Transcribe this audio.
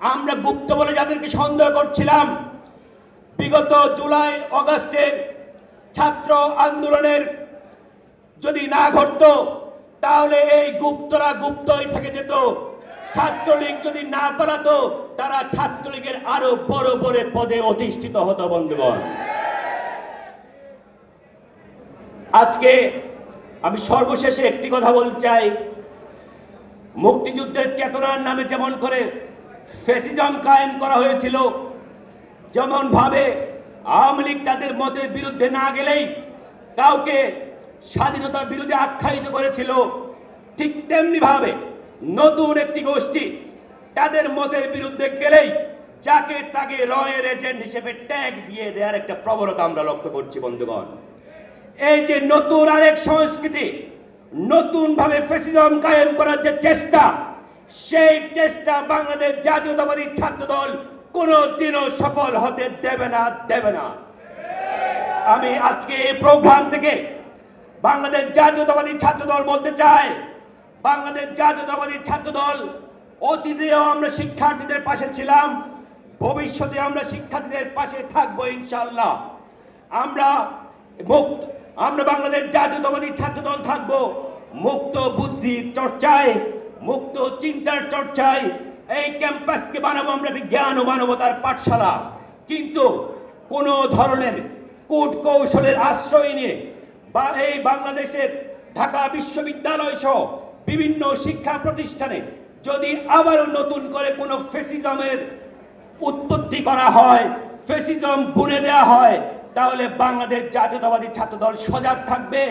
আমরা গুপ্ত বলে যাদেরকে সন্দেহ করছিলাম, বিগত জুলাই অগাস্টের ছাত্র আন্দোলনের যদি না ঘটতো, তাহলে এই গুপ্তরা গুপ্তই থেকে যেত। ছাত্রলীগ যদি না পালাতো, তারা ছাত্রলীগের আরও বড় বড় পদে অধিষ্ঠিত হতো, বন্ধুগণ। আজকে আমি সর্বশেষে একটি কথা বলতে চাই। মুক্তিযুদ্ধের চেতনার নামে যেমন করে ফেসিজম কায়েম করা হয়েছিল। যেমন ভাবে আওয়ামী লীগ তাদের মতের বিরুদ্ধে না গেলেই কাউকে স্বাধীনতার বিরুদ্ধে আখ্যায়িত করেছিল। ঠিক তেমনি ভাবে নতুন একটি গোষ্ঠী তাদের মতের বিরুদ্ধে গেলেই যাকে তাকে রয়ের এজেন্ট হিসেবে ট্যাগ দিয়ে দেওয়ার একটা প্রবণতা আমরা লক্ষ্য করছি, বন্ধুগণ। এই যে নতুন আরেক সংস্কৃতি নতুন ভাবে ফেসিজম কায়েম করার যে চেষ্টা সেই চেষ্টা বাংলাদেশ জাতীয়তাবাদী ছাত্র দল কোনোদিনও সফল হতে দেবে না দেবে না। আমি আজকে এই প্রোগ্রাম থেকে বাংলাদেশ জাতীয়তাবাদী ছাত্র দল বলতে চাই, বাংলাদেশ জাতীয়তাবাদী ছাত্র দল, অতীতেও আমরা শিক্ষার্থীদের পাশে ছিলাম, ভবিষ্যতে আমরা শিক্ষার্থীদের পাশে থাকব ইনশাল্লাহ আমরা মুক্ত, আমরা বাংলাদেশ জাতীয়তাবাদী ছাত্র দল থাকব, মুক্ত বুদ্ধি চর্চায় মুক্ত চিন্তার চর্চায় এই ক্যাম্পাসকে বানাবো আমরা, বিজ্ঞান ও মানবতার পাঠশালা। কিন্তু কোনো ধরনের কূট কৌশলের আশ্রয় নিয়ে বা এই বাংলাদেশের ঢাকা বিশ্ববিদ্যালয় সহ বিভিন্ন শিক্ষা প্রতিষ্ঠানে যদি আবারও নতুন করে কোনো ফেসিজমের উৎপত্তি করা হয়, ফেসিজম বুনে দেওয়া হয়, তাহলে বাংলাদেশ জাতীয়তাবাদী ছাত্রদল সজাগ থাকবে।